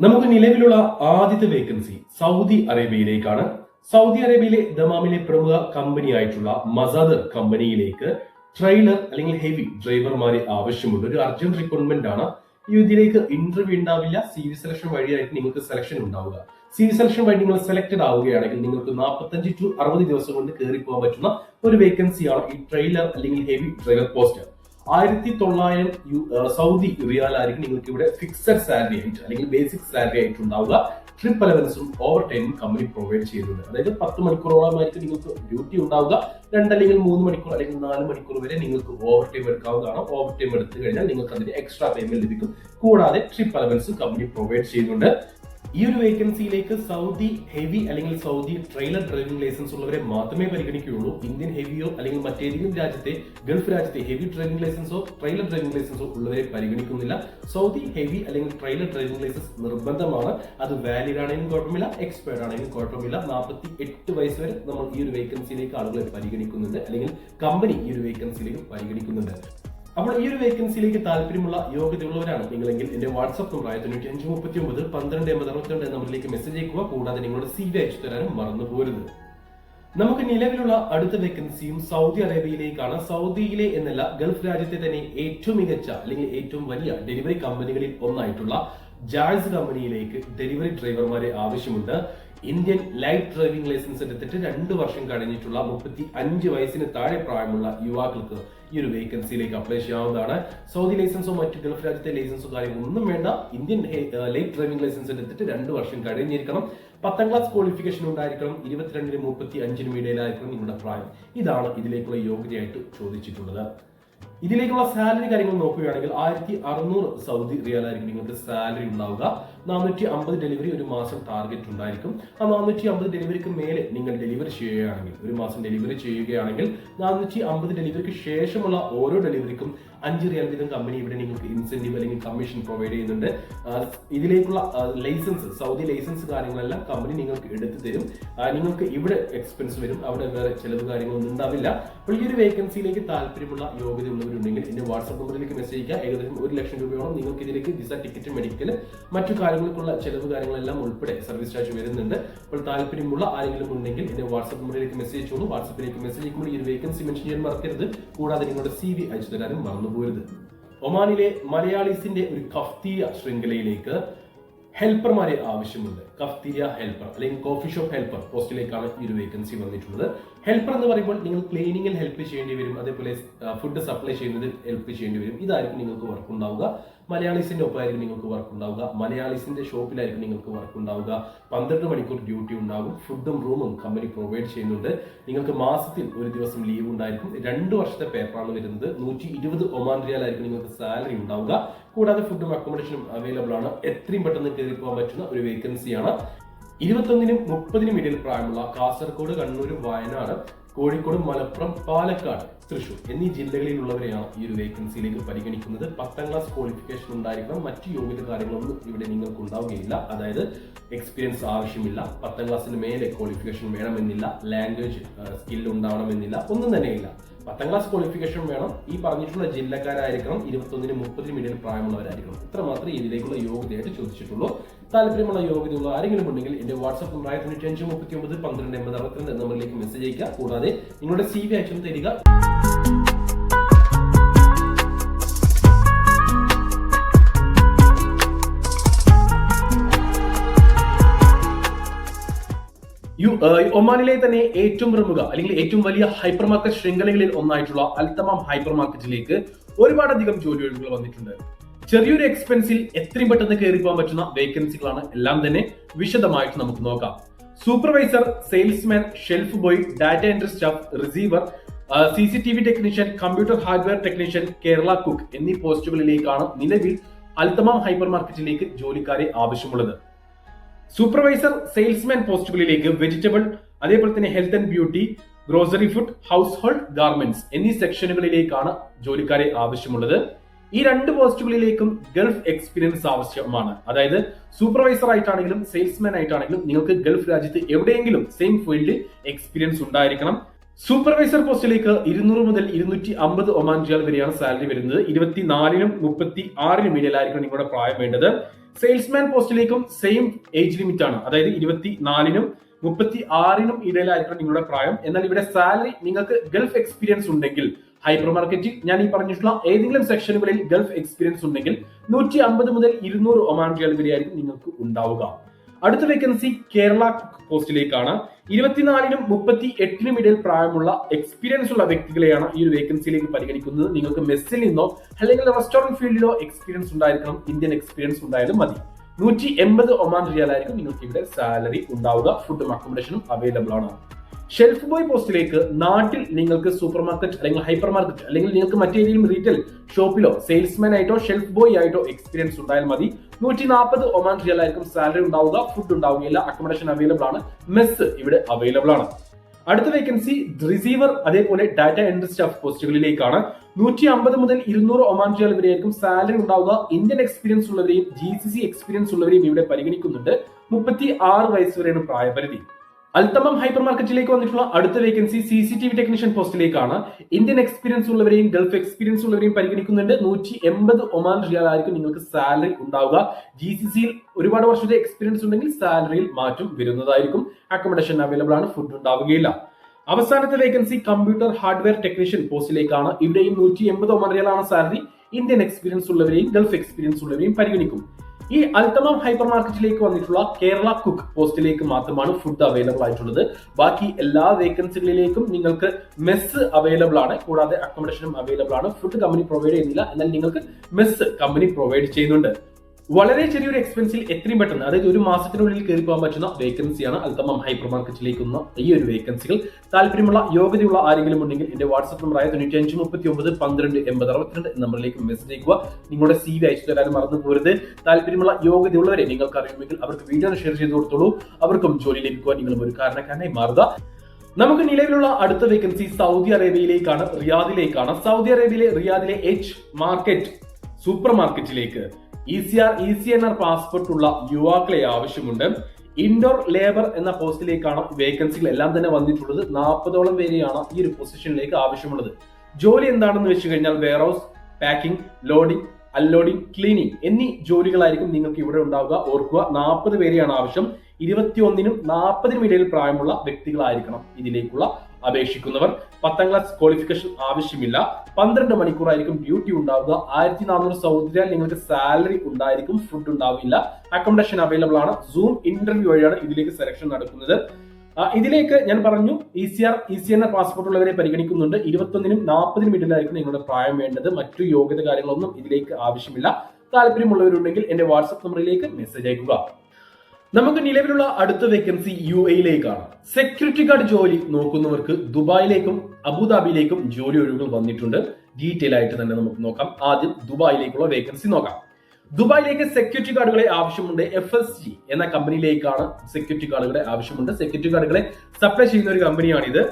നമുക്ക് നിലവിലുള്ള ആദ്യത്തെ വേക്കൻസി സൗദി അറേബ്യയിലേക്കാണ്. സൗദി അറേബ്യയിലെ ദമാമിലെ പ്രമുഖ കമ്പനിയായിട്ടുള്ള മസാദ് കമ്പനിയിലേക്ക് ട്രെയിലർ അല്ലെങ്കിൽ ഹെവി ഡ്രൈവർമാരെ ആവശ്യമുണ്ട്. ഒരു അർജന്റ് റിക്രൂട്ട്മെന്റ് ആണ്. ഇതിലേക്ക് ഇന്റർവ്യൂ ഉണ്ടാവില്ല. സി വി സെലക്ഷൻ വഴിയായിട്ട് നിങ്ങൾക്ക് സെലക്ഷൻ ഉണ്ടാവുക. സി വി സെലക്ഷൻ വഴി നിങ്ങൾ സെലക്ടഡ് ആവുകയാണെങ്കിൽ നിങ്ങൾക്ക് നാൽപ്പത്തഞ്ച് ടു അറുപത് ദിവസം കൊണ്ട് കയറി പോകാൻ പറ്റുന്ന ഒരു വേക്കൻസിയാണ് ഈ ട്രെയിലർ അല്ലെങ്കിൽ ഹെവി ഡ്രൈവർ പോസ്റ്റ് ആയിരത്തി തൊള്ളായിരം സൗദി റിയാലായിരിക്കും നിങ്ങൾക്ക് ഇവിടെ ഫിക്സഡ് സാലറി ആയിട്ട് അല്ലെങ്കിൽ ബേസിക് സാലറി ആയിട്ട് ഉണ്ടാവുക. ട്രിപ്പ് അലവൻസും ഓവർ ടൈമും കമ്പനി പ്രൊവൈഡ് ചെയ്യുന്നുണ്ട് അതായത് പത്ത് മണിക്കൂറോളമായിരിക്കും നിങ്ങൾക്ക് ഡ്യൂട്ടി ഉണ്ടാവുക. രണ്ട് അല്ലെങ്കിൽ മൂന്ന് മണിക്കൂർ അല്ലെങ്കിൽ നാല് മണിക്കൂർ വരെ നിങ്ങൾക്ക് ഓവർ ടൈം എടുക്കാവുന്നതാണ്. ഓവർ ടൈം എടുത്തു കഴിഞ്ഞാൽ നിങ്ങൾക്ക് അതിന് എക്സ്ട്രാ പേയ്മെന്റ് ലഭിക്കും. കൂടാതെ ട്രിപ്പ് അലവൻസും കമ്പനി പ്രൊവൈഡ് ചെയ്യുന്നുണ്ട്. ഈ ഒരു വേക്കൻസിയിലേക്ക് സൗദി ഹെവി അല്ലെങ്കിൽ സൗദി ട്രെയിലർ ഡ്രൈവിംഗ് ലൈസൻസ് ഉള്ളവരെ മാത്രമേ പരിഗണിക്കുകയുള്ളൂ. ഇന്ത്യൻ ഹെവിയോ അല്ലെങ്കിൽ മറ്റേതെങ്കിലും രാജ്യത്തെ ഗൾഫ് രാജ്യത്തെ ഹെവി ഡ്രൈവിംഗ് ലൈസൻസോ ട്രെയിലർ ഡ്രൈവിംഗ് ലൈസൻസോ ഉള്ളവരെ പരിഗണിക്കുന്നില്ല. സൗദി ഹെവി അല്ലെങ്കിൽ ട്രെയിലർ ഡ്രൈവിംഗ് ലൈസൻസ് നിർബന്ധമാണ്. അത് വാലിഡ് ആണെങ്കിലും കുഴപ്പമില്ല എക്സ്പയർഡ് ആണെങ്കിലും കുഴപ്പമില്ല. നാൽപ്പത്തി എട്ട് വയസ്സ് വരെ നമ്മൾ ഈ ഒരു വേക്കൻസിയിലേക്ക് ആളുകളെ പരിഗണിക്കുന്നുണ്ട് അല്ലെങ്കിൽ കമ്പനി ഈ ഒരു വേക്കൻസിയിലേക്ക് പരിഗണിക്കുന്നുണ്ട്. അപ്പോൾ ഈ ഒരു വേക്കൻസിയിലേക്ക് താല്പര്യമുള്ള യോഗ്യതയുള്ളവരാണ് നിങ്ങളെങ്കിൽ എന്റെ വാട്സ്ആപ്പ് നമ്പർ ആയ തൊണ്ണൂറ്റി അഞ്ച് മുപ്പത്തി ഒമ്പത് പന്ത്രണ്ട് എൺപത് അറുപത്തിരണ്ട് എന്ന നമ്പറിലേക്ക് മെസ്സേജ് അയക്കുക. കൂടാതെ നിങ്ങളുടെ സി വി അയച്ചു തരാനും മറന്നു പോരുത് നമുക്ക് നിലവിലുള്ള അടുത്ത വേക്കൻസിയും സൗദി അറേബ്യയിലേക്കാണ്. സൗദിയിലെ എന്നല്ല ഗൾഫ് രാജ്യത്തെ തന്നെ ഏറ്റവും മികച്ച അല്ലെങ്കിൽ ഏറ്റവും വലിയ ഡെലിവറി കമ്പനികളിൽ ഒന്നായിട്ടുള്ള ജാഴ്സ് കമ്പനിയിലേക്ക് ഡെലിവറി ഡ്രൈവർമാരെ ആവശ്യമുണ്ട്. ഇന്ത്യൻ ലൈറ്റ് ഡ്രൈവിംഗ് ലൈസൻസ് എടുത്തിട്ട് രണ്ട് വർഷം കഴിഞ്ഞിട്ടുള്ള മുപ്പത്തി അഞ്ച് വയസ്സിന് താഴെ പ്രായമുള്ള യുവാക്കൾക്ക് ഈ ഒരു വേക്കൻസിയിലേക്ക് അപ്ലൈ ചെയ്യാവുന്നതാണ്. സൗദി ലൈസൻസോ മറ്റ് ഗൾഫ് രാജ്യത്തെ ലൈസൻസോ കാര്യം ഒന്നും വേണ്ട. ഇന്ത്യൻ ലൈറ്റ് ഡ്രൈവിംഗ് ലൈസൻസ് എടുത്തിട്ട് രണ്ട് വർഷം കഴിഞ്ഞിരിക്കണം. പത്താം ക്ലാസ് ക്വാളിഫിക്കേഷൻ ഉണ്ടായിരിക്കണം. ഇരുപത്തിരണ്ടിനും മുപ്പത്തി അഞ്ചിനും ഇടയിലായിരിക്കണം നിങ്ങളുടെ പ്രായം. ഇതാണ് ഇതിലേക്കുള്ള യോഗ്യതയായിട്ട് ചോദിച്ചിട്ടുള്ളത്. ഇതിലേക്കുള്ള സാലറി കാര്യങ്ങൾ നോക്കുകയാണെങ്കിൽ ആയിരത്തി അറുന്നൂറ് സൗദി റിയാലായിരിക്കും നിങ്ങൾക്ക് സാലറി ഉണ്ടാവുക. നാനൂറ്റി അമ്പത് ഡെലിവറി ഒരു മാസം ടാർഗറ്റ് ഉണ്ടായിരിക്കും. ആ നാനൂറ്റി അമ്പത് ഡെലിവറിക്ക് മേലെ നിങ്ങൾ ഡെലിവറി ചെയ്യുകയാണെങ്കിൽ ഒരു മാസം ഡെലിവറി ചെയ്യുകയാണെങ്കിൽ നാനൂറ്റി അമ്പത് ഡെലിവറിക്ക് ശേഷമുള്ള ഓരോ ഡെലിവറിക്കും അഞ്ച് റിയാൽ വീതം കമ്പനി ഇവിടെ നിങ്ങൾക്ക് ഇൻസെന്റീവ് അല്ലെങ്കിൽ കമ്മീഷൻ പ്രൊവൈഡ് ചെയ്യുന്നുണ്ട്. ഇതിലേക്കുള്ള ലൈസൻസ് സൗദി ലൈസൻസ് കാര്യങ്ങളെല്ലാം കമ്പനി നിങ്ങൾക്ക് എടുത്തു തരും. നിങ്ങൾക്ക് ഇവിടെ എക്സ്പെൻസ് വരും. അവിടെ വേറെ ചിലവ് കാര്യങ്ങളൊന്നും ഉണ്ടാവില്ല. അപ്പോൾ ഈ ഒരു വേക്കൻസിയിലേക്ക് താല്പര്യമുള്ള യോഗ്യത ഉള്ളവരുണ്ടെങ്കിൽ എന്റെ വാട്സ്ആപ്പ് നമ്പറിലേക്ക് മെസ്സേജ് ചെയ്യുക ഏകദേശം ഒരു ലക്ഷം രൂപയോളം നിങ്ങൾക്ക് ഇതിലേക്ക് വിസ ടിക്കറ്റ് മെഡിക്കൽ മറ്റു കാര്യങ്ങൾക്കുള്ള ചെലവ് കാര്യങ്ങളെല്ലാം ഉൾപ്പെടെ സർവീസ് ചാർജ് വരുന്നുണ്ട്. അപ്പോൾ താല്പര്യമുള്ള ആരെങ്കിലും ഉണ്ടെങ്കിൽ എന്റെ വാട്സ്ആപ്പ് നമ്പറിലേക്ക് മെസ്സേജ് ചെയ്തോളൂ വാട്സ്ആപ്പിലേക്ക് മെസ്സേജ് ചെയ്യുമ്പോൾ ഈ വേക്കൻസി മെൻഷൻ ചെയ്യാൻ മറക്കരുത്. കൂടാതെ നിങ്ങളുടെ സി വി അയച്ചു തരാനും മറന്നുപോരുത്. ഒമാനിലെ മലയാളീസിന്റെ ഒരു കഫ്തീയ ശൃംഖലയിലേക്ക് ഹെൽപ്പർമാരെ ആവശ്യമുണ്ട്. കഫ്തീരിയ ഹെൽപ്പർ അല്ലെങ്കിൽ കോഫി ഷോപ്പ് ഹെൽപ്പർ പോസ്റ്റിലേക്കാണ് ഈ ഒരു വേക്കൻസി വന്നിട്ടുള്ളത്. ഹെൽപ്പർ എന്ന് പറയുമ്പോൾ നിങ്ങൾ ക്ലീനിങ്ങിൽ ഹെൽപ്പ് ചെയ്യേണ്ടി വരും. അതേപോലെ ഫുഡ് സപ്ലൈ ചെയ്യുന്നതിൽ ഹെൽപ്പ് ചെയ്യേണ്ടി വരും. ഇതായിരിക്കും നിങ്ങൾക്ക് വർക്ക് ഉണ്ടാവുക. മലയാളീസിന്റെ ഒപ്പമായിരിക്കും നിങ്ങൾക്ക് വർക്ക് ഉണ്ടാവുക. മലയാളീസിന്റെ ഷോപ്പിലായിരിക്കും നിങ്ങൾക്ക് വർക്ക് ഉണ്ടാവുക. പന്ത്രണ്ട് മണിക്കൂർ ഡ്യൂട്ടി ഉണ്ടാകും. ഫുഡും റൂമും കമ്പനി പ്രൊവൈഡ് ചെയ്യുന്നുണ്ട്. നിങ്ങൾക്ക് മാസത്തിൽ ഒരു ദിവസം ലീവ് ഉണ്ടായിരിക്കും. രണ്ട് വർഷത്തെ പേപ്പറാണ് വരുന്നത്. നൂറ്റി ഇരുപത് ഒമാൻ റിയാൽ ആയിരിക്കും നിങ്ങൾക്ക് സാലറി ഉണ്ടാവുക. കൂടാതെ ഫുഡും അക്കോമഡേഷനും അവൈലബിൾ ആണ്. എത്രയും പെട്ടെന്ന് കയറി പോകാൻ പറ്റുന്ന ഒരു വേക്കൻസിയാണ് ഇരുപത്തൊന്നിനും മുപ്പതിനും ഇടയിൽ പ്രായമുള്ള കാസർഗോഡ് കണ്ണൂർ വയനാട് കോഴിക്കോട് മലപ്പുറം പാലക്കാട് തൃശൂർ എന്നീ ജില്ലകളിലുള്ളവരെയാണ് ഈ ഒരു വേക്കൻസിയിലേക്ക് പരിഗണിക്കുന്നത്. പത്താം ക്ലാസ് ക്വാളിഫിക്കേഷൻ ഉണ്ടായിരിക്കണം. മറ്റു യോഗ്യത കാര്യങ്ങളൊന്നും ഇവിടെ നിങ്ങൾക്ക് ഉണ്ടാവുകയില്ല അതായത് എക്സ്പീരിയൻസ് ആവശ്യമില്ല. പത്താം ക്ലാസ്സിന് മേലെ ക്വാളിഫിക്കേഷൻ വേണമെന്നില്ല. ലാംഗ്വേജ് സ്കിൽ ഉണ്ടാവണമെന്നില്ല. ഒന്നും തന്നെയില്ല. പത്താം ക്ലാസ് ക്വാളിഫിക്കേഷൻ വേണം. ഈ പറഞ്ഞിട്ടുള്ള ജില്ലക്കാരായിരിക്കണം. ഇരുപത്തൊന്നിന് മുപ്പതിനും ഇടയിൽ പ്രായമുള്ളവരായിരിക്കണം. ഇത്ര മാത്രമേ ഇതിലേക്കുള്ള യോഗ്യതയായിട്ട് ചോദിച്ചിട്ടുള്ളൂ. താല്പര്യമുള്ള യോഗ്യതയുള്ള ആരെങ്കിലും ഉണ്ടെങ്കിൽ എന്റെ വാട്സ്ആപ്പ് നമ്പർ ആയ തൊണ്ണൂറ്റി അഞ്ച് മുപ്പത്തി ഒമ്പത് പന്ത്രണ്ട് എൺപത് അറുപത്തിരണ്ട് നമ്പറിലേക്ക് മെസ്സേജ് അയക്കുക കൂടാതെ നിങ്ങളുടെ സി വി അയച്ചു തരിക യു ഒമാനിലെ തന്നെ ഏറ്റവും പ്രമുഖ അല്ലെങ്കിൽ ഏറ്റവും വലിയ ഹൈപ്പർ മാർക്കറ്റ് ശൃംഖലകളിൽ ഒന്നായിട്ടുള്ള അൽത്തമാം ഹൈപ്പർ മാർക്കറ്റിലേക്ക് ഒരുപാടധികം ജോലി ഒഴിവുകൾ വന്നിട്ടുണ്ട്. ചെറിയൊരു എക്സ്പെൻസിൽ എത്രയും പെട്ടെന്ന് കയറി പോകാൻ പറ്റുന്ന വേക്കൻസികളാണ് എല്ലാം തന്നെ വിശദമായിട്ട് നമുക്ക് നോക്കാം. Supervisor salesman shelf boy data entry staff receiver C C T V technician computer hardware technician Kerala cook എന്നീ പോസ്റ്റുകളിലേക്കാണ് നിലവിൽ അൽത്തമാം ഹൈപ്പർ മാർക്കറ്റിലേക്ക് ജോലിക്കാരെ ആവശ്യമുള്ളത്. സൂപ്പർവൈസർ സെയിൽസ്മാൻ പോസ്റ്റുകളിലേക്ക് വെജിറ്റബിൾ അതേപോലെ തന്നെ health and beauty grocery food household garments എന്നീ സെക്ഷനുകളിലേക്കാണ് ജോലിക്കാരെ ആവശ്യമുള്ളത്. ഈ രണ്ട് പോസ്റ്റുകളിലേക്കും ഗൾഫ് എക്സ്പീരിയൻസ് ആവശ്യമാണ്. അതായത് സൂപ്പർവൈസർ ആയിട്ടാണെങ്കിലും സെയിൽസ്മാൻ ആയിട്ടാണെങ്കിലും നിങ്ങൾക്ക് ഗൾഫ് രാജ്യത്ത് എവിടെയെങ്കിലും സെയിം ഫീൽഡിൽ എക്സ്പീരിയൻസ് ഉണ്ടായിരിക്കണം. സൂപ്പർവൈസർ പോസ്റ്റിലേക്ക് ഇരുന്നൂറ് മുതൽ ഇരുന്നൂറ്റി അമ്പത് ഒമാൻ റിയാൽ വരെയാണ് സാലറി വരുന്നത്. ഇരുപത്തിനാലിനും മുപ്പത്തി ആറിനും ഇടയിലായിരിക്കണം നിങ്ങളുടെ പ്രായം വേണ്ടത്. സെയിൽസ്മാൻ പോസ്റ്റിലേക്കും സെയിം ഏജ് ലിമിറ്റ് ആണ് അതായത് ഇരുപത്തി നാലിനും മുപ്പത്തി ആറിനും ഇടയിലായിരിക്കണം നിങ്ങളുടെ പ്രായം. എന്നാൽ ഇവിടെ സാലറി നിങ്ങൾക്ക് ഗൾഫ് എക്സ്പീരിയൻസ് ഉണ്ടെങ്കിൽ ഹൈപ്പർ മാർക്കറ്റിൽ ഞാൻ ഈ പറഞ്ഞിട്ടുള്ള ഏതെങ്കിലും സെക്ഷനുകളിൽ ഗൾഫ് എക്സ്പീരിയൻസ് ഉണ്ടെങ്കിൽ നൂറ്റി അമ്പത് മുതൽ ഇരുന്നൂറ് ഒമാൻ റിയാൽ വരെയായിരിക്കും നിങ്ങൾക്ക് ഉണ്ടാവുക. അടുത്ത വേക്കൻസി കേരള പോസ്റ്റിലേക്കാണ് ഇരുപത്തിനാലിനും മുപ്പത്തി എട്ടിനും ഇടയിൽ പ്രായമുള്ള എക്സ്പീരിയൻസ് ഉള്ള വ്യക്തികളെയാണ് ഈ ഒരു വേക്കൻസിയിലേക്ക് പരിഗണിക്കുന്നത്. നിങ്ങൾക്ക് മെസ്സിൽ നിന്നോ അല്ലെങ്കിൽ റെസ്റ്റോറന്റ് ഫീൽഡിലോ എക്സ്പീരിയൻസ് ഉണ്ടായിരിക്കണം. ഇന്ത്യൻ എക്സ്പീരിയൻസ് ഉണ്ടായാലും മതി. നൂറ്റി എൺപത് ഒമാൻ റിയാലായിരിക്കും. നിങ്ങൾക്ക് ഇവിടെ സാലറി ഉണ്ടാവുക. ഫുഡും അക്കോമഡേഷനും അവൈലബിൾ ആണ്. ഷെൽഫ് ബോയ് പോസ്റ്റിലേക്ക് നാട്ടിൽ നിങ്ങൾക്ക് സൂപ്പർ മാർക്കറ്റ് അല്ലെങ്കിൽ ഹൈപ്പർ മാർക്കറ്റ് അല്ലെങ്കിൽ നിങ്ങൾക്ക് മറ്റേതെങ്കിലും റീറ്റെയിൽ ഷോപ്പിലോ സെയിൽസ്മാൻ ആയിട്ടോ ഷെൽഫ് ബോയ് ആയിട്ടോ എക്സ്പീരിയൻസ് ഉണ്ടായാൽ മതി. നൂറ്റി നാൽപ്പത് ഒമാൻ റിയൽ ആയിരിക്കും സാലറി ഉണ്ടാവുക ഫുഡ് ഉണ്ടാവുകയില്ല അക്കോമഡേഷൻ അവൈലബിൾ ആണ് മെസ് ഇവിടെ അവൈലബിൾ ആണ്. അടുത്ത വേക്കൻസി റിസീവർ അതേപോലെ ഡാറ്റ എൻട്രി സ്റ്റാഫ് പോസ്റ്റുകളിലേക്കാണ് നൂറ്റി അമ്പത് മുതൽ ഇരുന്നൂറ് ഒമാൻ വരെയായിരിക്കും സാലറി ഉണ്ടാവുക. ഇന്ത്യൻ എക്സ്പീരിയൻസ് ഉള്ളവരെയും ജി സി സി എക്സ്പീരിയൻസ് ഉള്ളവരെയും ഇവിടെ പരിഗണിക്കുന്നുണ്ട്. മുപ്പത്തി ആറ് വയസ്സ് വരെയാണ് പ്രായപരിധി. അൽത്തമം ഹൈപ്പർ മാർക്കറ്റിലേക്ക് വന്നിട്ടുള്ള അടുത്ത vacancy C C T V technician പോസ്റ്റിലേക്കാണ്. Indian experience ഉള്ളവരെയും ഗൾഫ് എക്സ്പീരിയൻസ് ഉള്ളവരെയും പരിഗണിക്കുന്നുണ്ട്. നൂറ്റി എൺപത് ഒമാൻ റിയാൽ ആയിരിക്കും നിങ്ങൾക്ക് സാലറി ഉണ്ടാവുക. ജി സി സിയിൽ ഒരുപാട് വർഷത്തെ എക്സ്പീരിയൻസ് ഉണ്ടെങ്കിൽ സാലറിയിൽ മാറ്റം വരുന്നതായിരിക്കും. അക്കോമഡേഷൻ അവൈലബിൾ ആണ് ഫുഡ് ഉണ്ടാവുകയില്ല. അവസാനത്തെ വേക്കൻസി കമ്പ്യൂട്ടർ ഹാർഡ്വെയർ ടെക്നീഷ്യൻ പോസ്റ്റിലേക്കാണ്. ഇവിടെയും നൂറ്റി എൺപത് ഒമാൻ റിയാലാണ് സാലറി ഇന്ത്യൻ എക്സ്പീരിയൻസ് ഉള്ളവരെയും ഗൾഫ് എക്സ്പീരിയൻസ് ഉള്ളവരെയും പരിഗണിക്കും. ഈ അൽത്തമം ഹൈപ്പർ മാർക്കറ്റിലേക്ക് വന്നിട്ടുള്ള കേരള കുക്ക് പോസ്റ്റിലേക്ക് മാത്രമാണ് ഫുഡ് അവൈലബിൾ ആയിട്ടുള്ളത്. ബാക്കി എല്ലാ വേക്കൻസികളിലേക്കും നിങ്ങൾക്ക് മെസ്സ് അവൈലബിൾ ആണ്. കൂടാതെ അക്കോമഡേഷനും അവൈലബിൾ ആണ്. ഫുഡ് കമ്പനി പ്രൊവൈഡ് ചെയ്യുന്നില്ല. എന്നാൽ നിങ്ങൾക്ക് മെസ്സ് കമ്പനി പ്രൊവൈഡ് ചെയ്യുന്നുണ്ട്. വളരെ ചെറിയൊരു എക്സ്പെൻസിൽ എത്രയും പെട്ടെന്ന് അതായത് ഒരു മാസത്തിനുള്ളിൽ കയറി പോകാൻ പറ്റുന്ന വേക്കൻസിയാണ് അൽത്തമം ഹൈപ്പർ മാർക്കറ്റിലേക്ക് വന്ന ഈ ഒരു വേക്കൻസികൾ താല്പര്യമുള്ള യോഗ്യതയുള്ള ആരെങ്കിലും ഉണ്ടെങ്കിൽ എന്റെ വാട്സ്ആപ്പ് നമ്പറായ തൊണ്ണൂറ്റി അഞ്ച് മുപ്പത്തി ഒമ്പത് പന്ത്രണ്ട് എൺപത് അറുപത്തിരണ്ട് നമ്പറിലേക്ക് മെസ്സേജ് അയക്കുക. നിങ്ങളുടെ സി വി അയച്ചു തരാൻ മറന്നു പോരുത്. താല്പര്യമുള്ള യോഗ്യതയുള്ളവരെ നിങ്ങൾക്ക് അറിയുമെങ്കിൽ അവർക്ക് വീഡിയോ ഷെയർ ചെയ്ത് കൊടുത്തോളൂ. അവർക്കും ജോലി ലഭിക്കുവാൻ നിങ്ങളും ഒരു കാരണക്കാരനായി മാറുക. നമുക്ക് നിലവിലുള്ള അടുത്ത വേക്കൻസി സൗദി അറേബ്യയിലേക്കാണ് റിയാദിലേക്കാണ്. സൗദി അറേബ്യയിലെ റിയാദിലെ എച്ച് മാർക്കറ്റ് സൂപ്പർ മാർക്കറ്റിലേക്ക് E C R E C N R passport ഉള്ള യുവാക്കളെ ആവശ്യമുണ്ട്. ഇൻഡോർ ലേബർ എന്ന പോസ്റ്റിലേക്കാണ് വേക്കൻസികൾ എല്ലാം തന്നെ വന്നിട്ടുള്ളത്. നാൽപ്പതോളം പേരെയാണ് ഈ ഒരു പൊസിഷനിലേക്ക് ആവശ്യമുള്ളത്. ജോലി എന്താണെന്ന് വെച്ച് കഴിഞ്ഞാൽ warehouse packing loading unloading cleaning എന്നീ ജോലികളായിരിക്കും നിങ്ങൾക്ക് ഇവിടെ ഉണ്ടാവുക ഓർക്കുക. നാൽപ്പത് പേരെയാണ് ആവശ്യം. ഇരുപത്തിയൊന്നിനും നാൽപ്പതിനും ഇടയിൽ പ്രായമുള്ള വ്യക്തികളായിരിക്കണം ഇതിലേക്കുള്ള അപേക്ഷിക്കുന്നവർ പത്താം ക്ലാസ് ക്വാളിഫിക്കേഷൻ ആവശ്യമില്ല. പന്ത്രണ്ട് മണിക്കൂറായിരിക്കും ഡ്യൂട്ടി ഉണ്ടാവുക. ആയിരത്തി നാനൂറ് സൗദിയാൽ നിങ്ങൾക്ക് സാലറി ഉണ്ടായിരിക്കും ഫുഡ് ഉണ്ടാവില്ല. അക്കോമഡേഷൻ അവൈലബിൾ ആണ്. സൂം ഇന്റർവ്യൂ വഴിയാണ് ഇതിലേക്ക് സെലക്ഷൻ നടക്കുന്നത്. ഇതിലേക്ക് ഞാൻ പറഞ്ഞു E C R E C എന്ന പാസ്പോർട്ട് ഉള്ളവരെ പരിഗണിക്കുന്നുണ്ട്. ഇരുപത്തൊന്നിനും നാൽപ്പതിനും ഇടയിലായിരിക്കും നിങ്ങളുടെ പ്രായം വേണ്ടത്. മറ്റു യോഗ്യത കാര്യങ്ങളൊന്നും ഇതിലേക്ക് ആവശ്യമില്ല. താല്പര്യമുള്ളവരുണ്ടെങ്കിൽ എന്റെ വാട്സ്ആപ്പ് നമ്പറിലേക്ക് മെസ്സേജ് അയക്കുക. നമുക്ക് നിലവിലുള്ള അടുത്ത വേക്കൻസി യു എയിലേക്കാണ് സെക്യൂരിറ്റി ഗാർഡ് ജോലി നോക്കുന്നവർക്ക് ദുബായിലേക്കും അബുദാബിയിലേക്കും ജോലി ഒഴിവുകൾ വന്നിട്ടുണ്ട്. ഡീറ്റെയിൽ ആയിട്ട് തന്നെ നമുക്ക് നോക്കാം. ആദ്യം ദുബായിലേക്കുള്ള വേക്കൻസി നോക്കാം. ദുബായിലേക്ക് സെക്യൂരിറ്റി ഗാർഡുകളെ ആവശ്യമുണ്ട് എഫ് എസ് ജി എന്ന കമ്പനിയിലേക്കാണ് സെക്യൂരിറ്റി ഗാർഡുകളെ ആവശ്യമുണ്ട്. സെക്യൂരിറ്റി ഗാർഡുകളെ സപ്ലൈ ചെയ്യുന്ന ഒരു കമ്പനിയാണിത്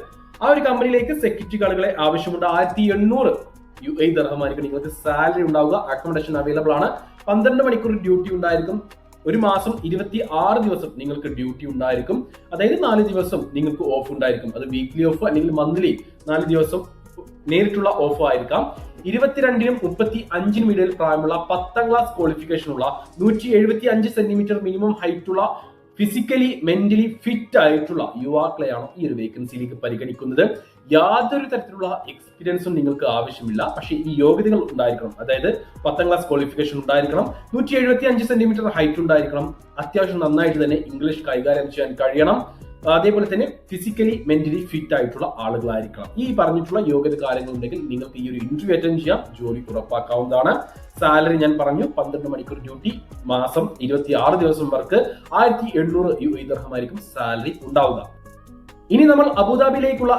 ആ ഒരു കമ്പനിയിലേക്ക് സെക്യൂരിറ്റി ഗാർഡുകളെ ആവശ്യമുണ്ട്. ആയിരത്തി എണ്ണൂറ് യു എ ദർഹമായിരിക്കും നിങ്ങൾക്ക് സാലറി ഉണ്ടാവുക. അക്കോമഡേഷൻ അവൈലബിൾ ആണ്. പന്ത്രണ്ട് മണിക്കൂർ ഡ്യൂട്ടി ഉണ്ടായിരിക്കും. ഒരു മാസം ഇരുപത്തി ആറ് ദിവസം നിങ്ങൾക്ക് ഡ്യൂട്ടി ഉണ്ടായിരിക്കും. അതായത് നാല് ദിവസം നിങ്ങൾക്ക് ഓഫ് ഉണ്ടായിരിക്കും. അത് വീക്ക്ലി ഓഫ് അല്ലെങ്കിൽ മന്ത്ലി നാല് ദിവസം നേരിട്ടുള്ള ഓഫ് ആയിരിക്കാം. ഇരുപത്തിരണ്ടിനും മുപ്പത്തി അഞ്ചിനും ഇടയിൽ പ്രായമുള്ള പത്താം ക്ലാസ് ക്വാളിഫിക്കേഷൻ ഉള്ള നൂറ്റി എഴുപത്തി അഞ്ച് സെന്റിമീറ്റർ മിനിമം ഹൈറ്റ് ഉള്ള ഫിസിക്കലി മെന്റലി ഫിറ്റ് ആയിട്ടുള്ള യുവാക്കളെയാണ് ഈ ഒരു വേക്കൻസിയിലേക്ക് പരിഗണിക്കുന്നത്. യാതൊരു തരത്തിലുള്ള എക്സ്പീരിയൻസും നിങ്ങൾക്ക് ആവശ്യമില്ല. പക്ഷേ ഈ യോഗ്യതകൾ ഉണ്ടായിരിക്കണം. അതായത് പത്താം ക്ലാസ് ക്വാളിഫിക്കേഷൻ ഉണ്ടായിരിക്കണം. നൂറ്റി എഴുപത്തി അഞ്ച് സെന്റിമീറ്റർ ഹൈറ്റ് ഉണ്ടായിരിക്കണം. അത്യാവശ്യം നന്നായിട്ട് തന്നെ ഇംഗ്ലീഷ് കൈകാര്യം ചെയ്യാൻ കഴിയണം. അതേപോലെ തന്നെ ഫിസിക്കലി മെന്റലി ഫിറ്റ് ആയിട്ടുള്ള ആളുകളായിരിക്കണം. ഈ പറഞ്ഞിട്ടുള്ള യോഗ്യത കാര്യങ്ങളുണ്ടെങ്കിൽ നിങ്ങൾക്ക് ഈ ഒരു ഇന്റർവ്യൂ അറ്റൻഡ് ചെയ്യാം. ജോലി ഉറപ്പാക്കാവുന്നതാണ്. സാലറി ഞാൻ പറഞ്ഞു പന്ത്രണ്ട് മണിക്കൂർ ഡ്യൂട്ടി മാസം ഇരുപത്തി ആറ് ദിവസം വർക്ക് ആയിരത്തി എണ്ണൂറ് യു ഇതർഹമായിരിക്കും സാലറി ഉണ്ടാവുക. ഇനി നമ്മൾ അബുദാബിയിലേക്കുള്ള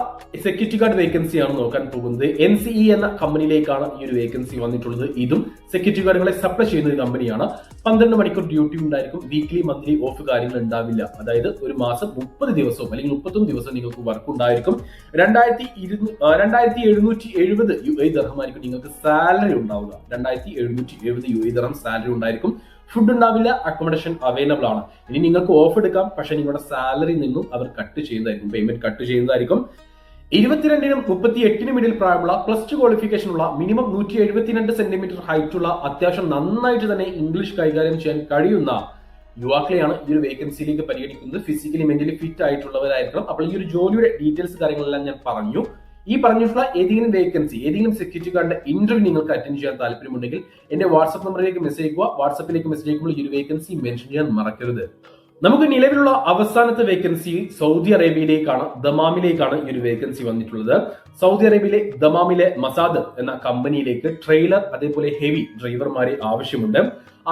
സെക്യൂരിറ്റി ഗാർഡ് വേക്കൻസി ആണ് നോക്കാൻ പോകുന്നത്. എൻ സി ഇ എന്ന കമ്പനിയിലേക്കാണ് ഈ ഒരു വേക്കൻസി വന്നിട്ടുള്ളത്. ഇതും സെക്യൂരിറ്റി ഗാർഡുകളെ സപ്ലൈ ചെയ്യുന്ന ഒരു കമ്പനിയാണ് പന്ത്രണ്ട് മണിക്കൂർ ഡ്യൂട്ടി ഉണ്ടായിരിക്കും. വീക്ക്ലി മന്ത്ലി ഓഫ് കാര്യങ്ങൾ ഉണ്ടാവില്ല. അതായത് ഒരു മാസം മുപ്പത് ദിവസവും അല്ലെങ്കിൽ മുപ്പത്തൊന്ന് ദിവസം നിങ്ങൾക്ക് വർക്ക് ഉണ്ടായിരിക്കും. രണ്ടായിരത്തി ഇരുന്നൂ രണ്ടായിരത്തി എഴുന്നൂറ്റി എഴുപത് യു എ ദർഹമായിരിക്കും നിങ്ങൾക്ക് സാലറി ഉണ്ടാവുക. രണ്ടായിരത്തി എഴുന്നൂറ്റി എഴുപത് യു എ ദർഹം സാലറി ഉണ്ടായിരിക്കും. ഫുഡ് ഉണ്ടാവില്ല അക്കോമഡേഷൻ അവൈലബിൾ ആണ്. ഇനി നിങ്ങൾക്ക് ഓഫ് എടുക്കാം പക്ഷെ നിങ്ങളുടെ സാലറി നിന്നും അവർ കട്ട് ചെയ്യുന്നതായിരിക്കും പേയ്മെന്റ് കട്ട് ചെയ്യുന്നതായിരിക്കും. ഇരുപത്തിരണ്ടിനും മുപ്പത്തി എട്ടിനും ഇടയിൽ പ്രായമുള്ള പ്ലസ് ടു ക്വാളിഫിക്കേഷൻ ഉള്ള മിനിമം നൂറ്റി എഴുപത്തിരണ്ട് സെന്റിമീറ്റർ ഹൈറ്റ് ഉള്ള അത്യാവശ്യം നന്നായിട്ട് തന്നെ ഇംഗ്ലീഷ് കൈകാര്യം ചെയ്യാൻ കഴിയുന്ന യുവാക്കളെയാണ് ഈ ഒരു വേക്കൻസിയിലേക്ക് പരിഗണിക്കുന്നത്. ഫിസിക്കലി മെന്റലി ഫിറ്റ് ആയിട്ടുള്ളവരായിരിക്കണം. അപ്പോൾ ഈ ഒരു ജോലിയുടെ ഡീറ്റെയിൽസ് കാര്യങ്ങളെല്ലാം ഞാൻ പറഞ്ഞു. ഈ പറഞ്ഞിട്ടുള്ള ഏതെങ്കിലും വേക്കൻസി ഏതെങ്കിലും സെക്യൂരിറ്റി ഗാർഡിന്റെ ഇന്റർവ്യൂ നിങ്ങൾക്ക് അറ്റൻഡ് ചെയ്യാൻ താല്പര്യമുണ്ടെങ്കിൽ എന്റെ വാട്സ്ആപ്പ് നമ്പറിലേക്ക് മെസ്സേജ് അയക്കുക. വാട്സ്ആപ്പിലേക്ക് മെസ്സേജ് അയക്കുമ്പോൾ ഈ ഒരു വേക്കൻസി മെൻഷൻ ചെയ്യാൻ മറക്കരുത്. നമുക്ക് നിലവിലുള്ള അവസാനത്തെ വേക്കൻസി സൗദി അറേബ്യയിലേക്കാണ് ദമാമിലേക്കാണ് ഈ ഒരു വേക്കൻസി വന്നിട്ടുള്ളത്. സൗദി അറേബ്യയിലെ ദമാമിലെ മസാദ് എന്ന കമ്പനിയിലേക്ക് ട്രെയിലർ അതേപോലെ ഹെവി ഡ്രൈവർമാരെ ആവശ്യമുണ്ട്.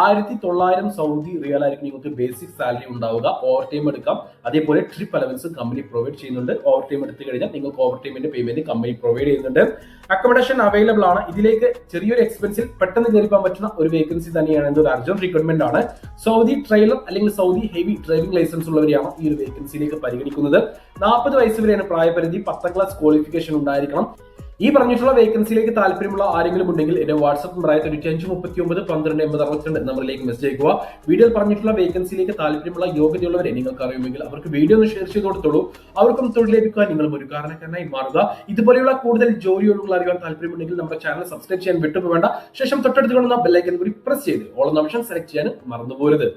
ആയിരത്തി തൊള്ളായിരം സൗദി റിയൽ ആയിരിക്കും നിങ്ങൾക്ക് ബേസിക് സാലറി ഉണ്ടാവുക. ഓവർ ടൈം എടുക്കാം. അതേപോലെ ട്രിപ്പ് അലവൻസ് കമ്പനി പ്രൊവൈഡ് ചെയ്യുന്നുണ്ട്. ഓവർ ടൈം എടുത്തു കഴിഞ്ഞാൽ നിങ്ങൾക്ക് ഓവർ ടൈമിന്റെ പേയ്മെന്റ് കമ്പനി പ്രൊവൈഡ് ചെയ്യുന്നുണ്ട്. അക്കോമഡേഷൻ അവൈലബിൾ ആണ്. ഇതിലേക്ക് ചെറിയൊരു എക്സ്പെൻസിൽ പെട്ടെന്ന് കയറിപ്പാൻ പറ്റുന്ന ഒരു വേക്കൻസി തന്നെയാണ്. എന്തൊരു അർജന്റ് റിക്രൂട്ട്മെന്റ് ആണ്. സൗദി ട്രെയിലർ അല്ലെങ്കിൽ സൗദി ഹെവി ഡ്രൈവിംഗ് ലൈസൻസ് ഉള്ളവരെയാണ് ഈ ഒരു വേക്കൻസിയിലേക്ക് പരിഗണിക്കുന്നത്. നാൽപ്പത് വയസ്സ് വരെയാണ് പ്രായപരിധി. പത്താം ക്ലാസ് ക്വാളിഫിക്കേഷൻ ഉണ്ടായിരിക്കണം. ഈ പറഞ്ഞിട്ടുള്ള വേക്കൻസിയിലേക്ക് താല്പര്യമുള്ള ആരെങ്കിലും ഉണ്ടെങ്കിൽ എന്റെ വാട്സ്ആപ്പ് നമ്പറായ തൊണ്ണൂറ്റി അഞ്ച് മുപ്പത്തി ഒമ്പത് പന്ത്രണ്ട് എൺപത് അറുപത്തിരണ്ട് നമ്പറിലേക്ക് മെസ്സേജ് അയക്കുക. വീഡിയോയിൽ പറഞ്ഞിട്ടുള്ള വേക്കൻസിയിലേക്ക് താല്പര്യമുള്ള യോഗ്യതയുള്ളവരെ നിങ്ങൾക്ക് അറിയുമെങ്കിൽ അവർക്ക് വീഡിയോ ഒന്ന് ഷെയർ ചെയ്ത് കൊടുത്തോളൂ. അവർക്കും തൊഴിൽ ലഭിക്കാൻ നിങ്ങൾ ഒരു കാരണക്കാരനായി മാറുക. ഇതുപോലെയുള്ള കൂടുതൽ ജോലി ഒഴിവുകൾ അറിയാൻ താല്പര്യമുണ്ടെങ്കിൽ നമ്മുടെ ചാനൽ സബ്സ്ക്രൈബ് ചെയ്യാൻ വിട്ടുപോകേണ്ട. ശേഷം തൊട്ടടുത്ത് കാണുന്ന ബെല്ലൈക്കൻ കൂടി പ്രസ് ചെയ്ത് ഓൾ ഓപ്ഷൻ സെലക്ട് ചെയ്യാൻ മറന്നുപോരുത്